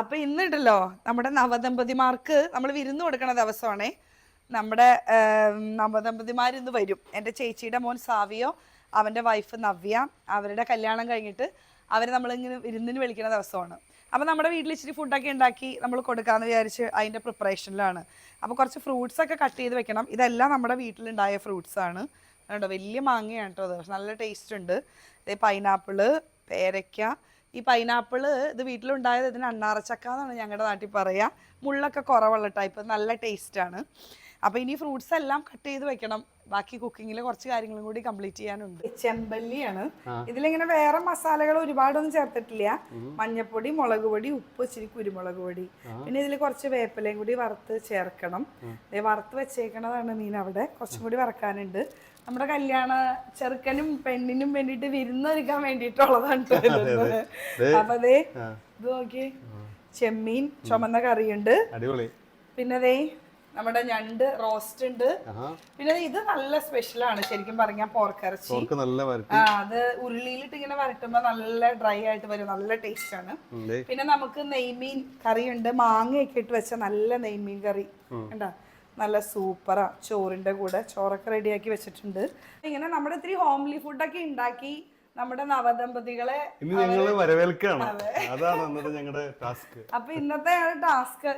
അപ്പൊ ഇന്നുണ്ടല്ലോ നമ്മുടെ നവദമ്പതിമാർക്ക് നമ്മൾ വിരുന്ന് കൊടുക്കണ ദിവസമാണേ. നമ്മുടെ നവദമ്പതിമാർ ഇന്ന് വരും. എന്റെ ചേച്ചിയുടെ മോൻ സാവിയോ അവന്റെ വൈഫ് നവ്യ അവരുടെ കല്യാണം കഴിഞ്ഞിട്ട് അവരെ നമ്മളിങ്ങനെ വിരുന്നിന് വിളിക്കുന്ന ദിവസമാണ്. അപ്പോൾ നമ്മുടെ വീട്ടിൽ ഇച്ചിരി ഫുഡൊക്കെ ഉണ്ടാക്കി നമ്മൾ കൊടുക്കാമെന്ന് വിചാരിച്ച് അതിന്റെ പ്രിപ്പറേഷനിലാണ് അപ്പോൾ കുറച്ച് ഫ്രൂട്ട്സ് ഒക്കെ കട്ട് ചെയ്ത് വെക്കണം. ഇതെല്ലാം നമ്മുടെ വീട്ടിലുണ്ടായ ഫ്രൂട്ട്സ് ആണ്. കണ്ടോ വലിയ മാങ്ങയാണ് കേട്ടോ അത് നല്ല ടേസ്റ്റ് ഉണ്ട്. പൈനാപ്പിൾ പേരയ്ക്ക ഈ പൈനാപ്പിൾ ഇത് വീട്ടിലുണ്ടായത് ഇതിന് അണ്ണാറച്ചക്ക എന്നാണ് ഞങ്ങളുടെ നാട്ടിൽ പറയുക മുള്ളൊക്കെ കുറവുള്ള ടൈപ്പ് നല്ല ടേസ്റ്റാണ് അപ്പോൾ ഇനി ഫ്രൂട്ട്സ് എല്ലാം കട്ട് ചെയ്ത് വെക്കണം. ബാക്കി കുക്കിങ്ങിൽ കുറച്ച് കാര്യങ്ങളും കൂടി കംപ്ലീറ്റ് ചെയ്യാനുണ്ട്. ചെമ്പല്ലിയാണ്. ഇതിലിങ്ങനെ വേറെ മസാലകൾ ഒരുപാടൊന്നും ചേർത്തിട്ടില്ല. മഞ്ഞപ്പൊടി മുളക് പൊടി ഉപ്പ് ഇച്ചിരി കുരുമുളക് പൊടി. പിന്നെ ഇതിൽ കുറച്ച് വേപ്പിലയും കൂടി വറുത്ത് ചേർക്കണം. വറുത്ത് വെച്ചേക്കണതാണ് മീൻ അവിടെ. കുറച്ചും കൂടി വറക്കാനുണ്ട്. നമ്മുടെ കല്യാണ ചെറുക്കനും പെണ്ണിനും വേണ്ടിയിട്ട് വിരുന്നൊരുക്കാൻ വേണ്ടിയിട്ടുള്ളതാണ്. അപ്പൊ ദേ ഇത് നോക്കി ചെമ്മീൻ ചുമന്ന കറിയുണ്ട്. പിന്നെ ദേ നമ്മുടെ ഞണ്ട് റോസ്റ്റ് ഉണ്ട്. പിന്നെ ഇത് നല്ല സ്പെഷ്യലാണ് ശരിക്കും പറഞ്ഞാൽ പോർക്കിറച്ചി നല്ല അത് ഉരുളിയിലിട്ട് ഇങ്ങനെ വരട്ടുമ്പോ നല്ല ഡ്രൈ ആയിട്ട് വരും. നല്ല ടേസ്റ്റ് ആണ്. പിന്നെ നമുക്ക് നെയ്മീൻ കറി ഉണ്ട് മാങ്ങയൊക്കെ ഇട്ട് വെച്ച നല്ല നെയ്മീൻ കറി. കണ്ടാ? നല്ല സൂപ്പറാ ചോറിന്റെ കൂടെ ചോറൊക്കെ റെഡിയാക്കി വെച്ചിട്ടുണ്ട്. ഇങ്ങനെ നമ്മുടെ ഇത്തിരി ഹോംലി ഫുഡൊക്കെ ഉണ്ടാക്കി നമ്മുടെ നവദമ്പതികളെ ഇന്ന് ഞങ്ങൾ വരവേൽക്കാണ്. അതാണ് ഞങ്ങളുടെ ടാസ്ക് അപ്പൊ ഇന്നത്തെ ടാസ്ക്